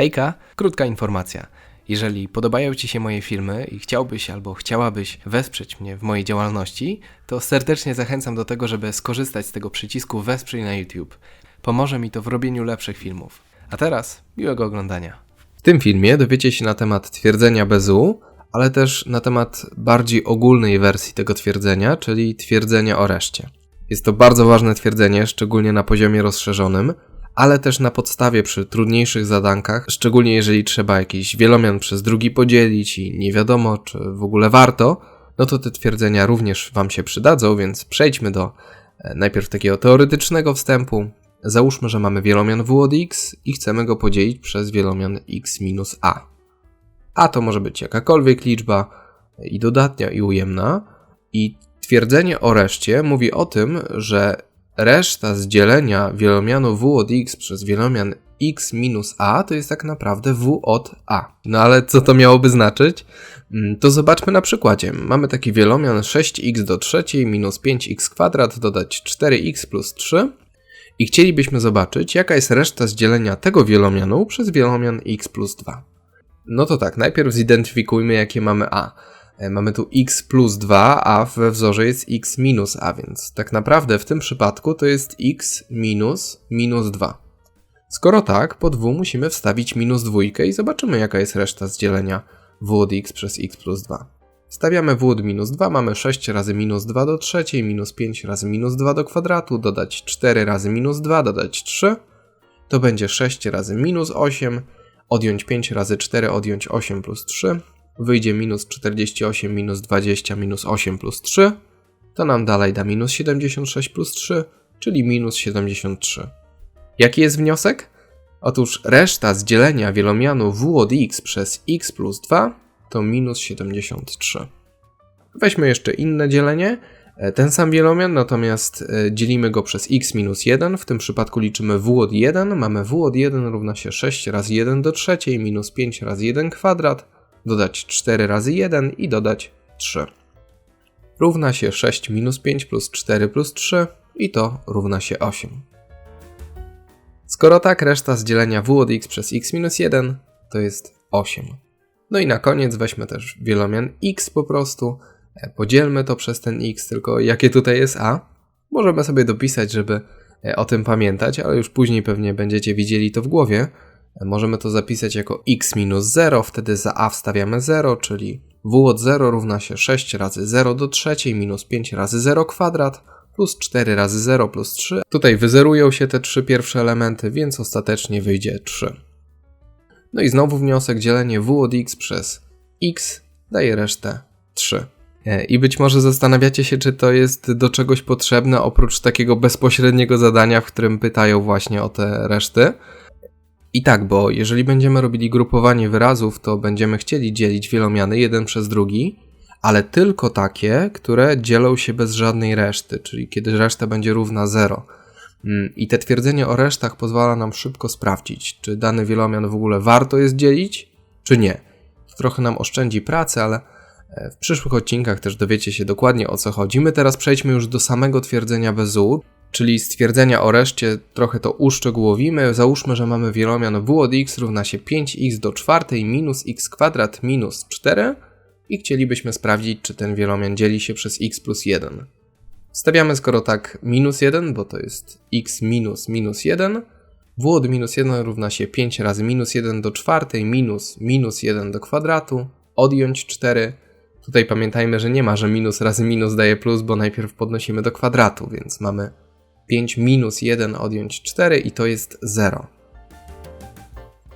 Hejka, krótka informacja. Jeżeli podobają Ci się moje filmy i chciałbyś albo chciałabyś wesprzeć mnie w mojej działalności, to serdecznie zachęcam do tego, żeby skorzystać z tego przycisku Wesprzyj na YouTube. Pomoże mi to w robieniu lepszych filmów. A teraz miłego oglądania. W tym filmie dowiecie się na temat twierdzenia bez U, ale też na temat bardziej ogólnej wersji tego twierdzenia, czyli twierdzenia o reszcie. Jest to bardzo ważne twierdzenie, szczególnie na poziomie rozszerzonym, ale też na podstawie przy trudniejszych zadankach, szczególnie jeżeli trzeba jakiś wielomian przez drugi podzielić i nie wiadomo, czy w ogóle warto, no to te twierdzenia również Wam się przydadzą, więc przejdźmy do e, najpierw takiego teoretycznego wstępu. Załóżmy, że mamy wielomian w od x i chcemy go podzielić przez wielomian x minus a. A to może być jakakolwiek liczba i dodatnia i ujemna. I twierdzenie o reszcie mówi o tym, że reszta z dzielenia wielomianu w od x przez wielomian x minus a to jest tak naprawdę w od a. No ale co to miałoby znaczyć? Mm, to zobaczmy na przykładzie. Mamy taki wielomian 6x do trzeciej minus 5x kwadrat dodać 4x plus 3 i chcielibyśmy zobaczyć, jaka jest reszta z dzielenia tego wielomianu przez wielomian x plus 2. No to tak, najpierw zidentyfikujmy, jakie mamy a. E, mamy tu x plus 2, a we wzorze jest x minus a, więc tak naprawdę w tym przypadku to jest x minus minus 2. Skoro tak, po 2 musimy wstawić minus dwójkę i zobaczymy jaka jest reszta z dzielenia w od x przez x plus 2. Stawiamy w od minus 2, mamy 6 razy minus 2 do trzeciej, minus 5 razy minus 2 do kwadratu, dodać 4 razy minus 2, dodać 3. To będzie 6 razy minus 8, odjąć 5 razy 4, odjąć 8 plus 3 wyjdzie minus 48 minus 20 minus 8 plus 3, to nam dalej da minus 76 plus 3, czyli minus 73. Jaki jest wniosek? Otóż reszta z dzielenia wielomianu w od x przez x plus 2 to minus 73. Weźmy jeszcze inne dzielenie. E, ten sam wielomian, natomiast e, dzielimy go przez x minus 1. W tym przypadku liczymy w od 1. Mamy w od 1 równa się 6 razy 1 do trzeciej minus 5 razy 1 kwadrat dodać 4 razy 1 i dodać 3. Równa się 6 minus 5 plus 4 plus 3 i to równa się 8. Skoro tak, reszta z dzielenia w od x przez x minus 1 to jest 8. No i na koniec weźmy też wielomian x po prostu, e, podzielmy to przez ten x, tylko jakie tutaj jest a? Możemy sobie dopisać, żeby e, o tym pamiętać, ale już później pewnie będziecie widzieli to w głowie. Możemy to zapisać jako x minus 0, wtedy za a wstawiamy 0, czyli w od 0 równa się 6 razy 0 do trzeciej minus 5 razy 0 kwadrat plus 4 razy 0 plus 3. Tutaj wyzerują się te trzy pierwsze elementy, więc ostatecznie wyjdzie 3. No i znowu wniosek dzielenie w od x przez x daje resztę 3. E, I być może zastanawiacie się, czy to jest do czegoś potrzebne oprócz takiego bezpośredniego zadania, w którym pytają właśnie o te reszty. I tak, bo jeżeli będziemy robili grupowanie wyrazów, to będziemy chcieli dzielić wielomiany jeden przez drugi, ale tylko takie, które dzielą się bez żadnej reszty, czyli kiedy reszta będzie równa 0. Mm, I te twierdzenie o resztach pozwala nam szybko sprawdzić, czy dany wielomian w ogóle warto jest dzielić, czy nie. To trochę nam oszczędzi pracy, ale e, w przyszłych odcinkach też dowiecie się dokładnie o co chodzi. My teraz przejdźmy już do samego twierdzenia bez czyli stwierdzenia o reszcie trochę to uszczegółowimy. Załóżmy, że mamy wielomian w od x równa się 5x do czwartej minus x kwadrat minus 4 i chcielibyśmy sprawdzić, czy ten wielomian dzieli się przez x plus 1. Stawiamy skoro tak minus 1, bo to jest x minus minus 1. w od minus 1 równa się 5 razy minus 1 do czwartej minus minus 1 do kwadratu, odjąć 4. Tutaj pamiętajmy, że nie ma, że minus razy minus daje plus, bo najpierw podnosimy do kwadratu, więc mamy 5 minus 1 odjąć 4 i to jest 0.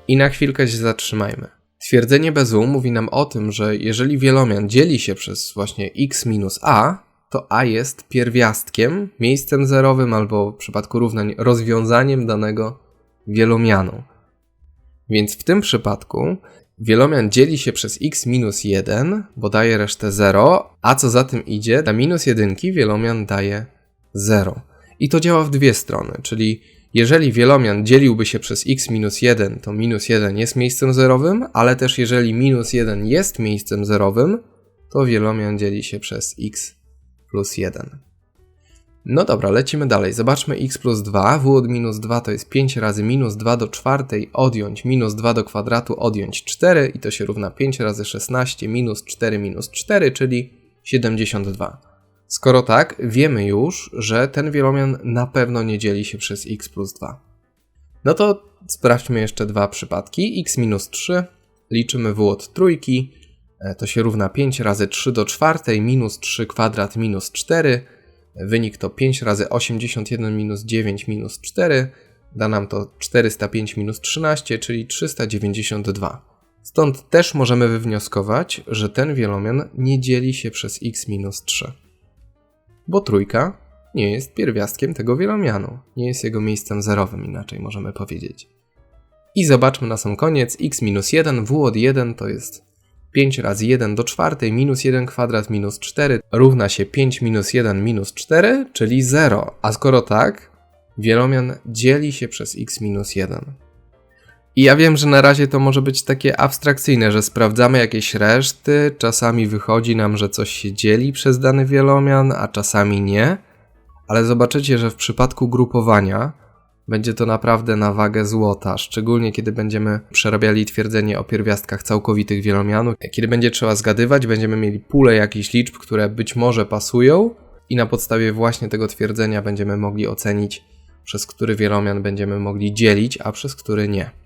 I na chwilkę się zatrzymajmy. Twierdzenie bez u mówi nam o tym, że jeżeli wielomian dzieli się przez właśnie x minus a, to a jest pierwiastkiem, miejscem zerowym albo w przypadku równań rozwiązaniem danego wielomianu. Więc w tym przypadku wielomian dzieli się przez x minus 1, bo daje resztę 0, a co za tym idzie, dla minus 1 wielomian daje 0. I to działa w dwie strony, czyli jeżeli wielomian dzieliłby się przez x minus 1, to minus 1 jest miejscem zerowym, ale też jeżeli minus 1 jest miejscem zerowym, to wielomian dzieli się przez x plus 1. No dobra, lecimy dalej. Zobaczmy x plus 2. w od minus 2 to jest 5 razy minus 2 do czwartej odjąć minus 2 do kwadratu odjąć 4 i to się równa 5 razy 16 minus 4 minus 4, czyli 72. Skoro tak, wiemy już, że ten wielomian na pewno nie dzieli się przez x plus 2. No to sprawdźmy jeszcze dwa przypadki. x minus 3 liczymy w od trójki, e, to się równa 5 razy 3 do czwartej minus 3 kwadrat minus 4 Wynik to 5 razy 81 minus 9 minus 4. Da nam to 405 minus 13, czyli 392. Stąd też możemy wywnioskować, że ten wielomian nie dzieli się przez x minus 3. Bo trójka nie jest pierwiastkiem tego wielomianu, nie jest jego miejscem zerowym, inaczej możemy powiedzieć. I zobaczmy na sam koniec, x minus 1, w od 1 to jest 5 razy 1 do czwartej minus 1 kwadrat minus 4 równa się 5 minus 1 minus 4, czyli 0. A skoro tak, wielomian dzieli się przez x minus 1. I ja wiem, że na razie to może być takie abstrakcyjne, że sprawdzamy jakieś reszty, czasami wychodzi nam, że coś się dzieli przez dany wielomian, a czasami nie, ale zobaczycie, że w przypadku grupowania będzie to naprawdę na wagę złota, szczególnie kiedy będziemy przerabiali twierdzenie o pierwiastkach całkowitych wielomianu. Kiedy będzie trzeba zgadywać, będziemy mieli pulę jakichś liczb, które być może pasują i na podstawie właśnie tego twierdzenia będziemy mogli ocenić, przez który wielomian będziemy mogli dzielić, a przez który nie.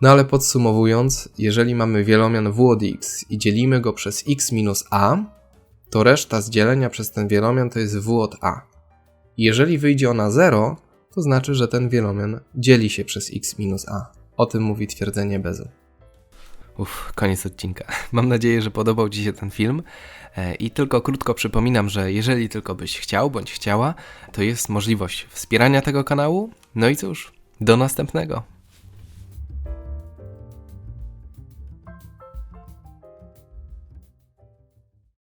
No ale podsumowując, jeżeli mamy wielomian w od x i dzielimy go przez x minus a, to reszta z dzielenia przez ten wielomian to jest w od a. Jeżeli wyjdzie ona 0, to znaczy, że ten wielomian dzieli się przez x minus a. O tym mówi twierdzenie Bezu. Uff, koniec odcinka. Mam nadzieję, że podobał Ci się ten film. E, I tylko krótko przypominam, że jeżeli tylko byś chciał bądź chciała, to jest możliwość wspierania tego kanału. No i cóż, do następnego.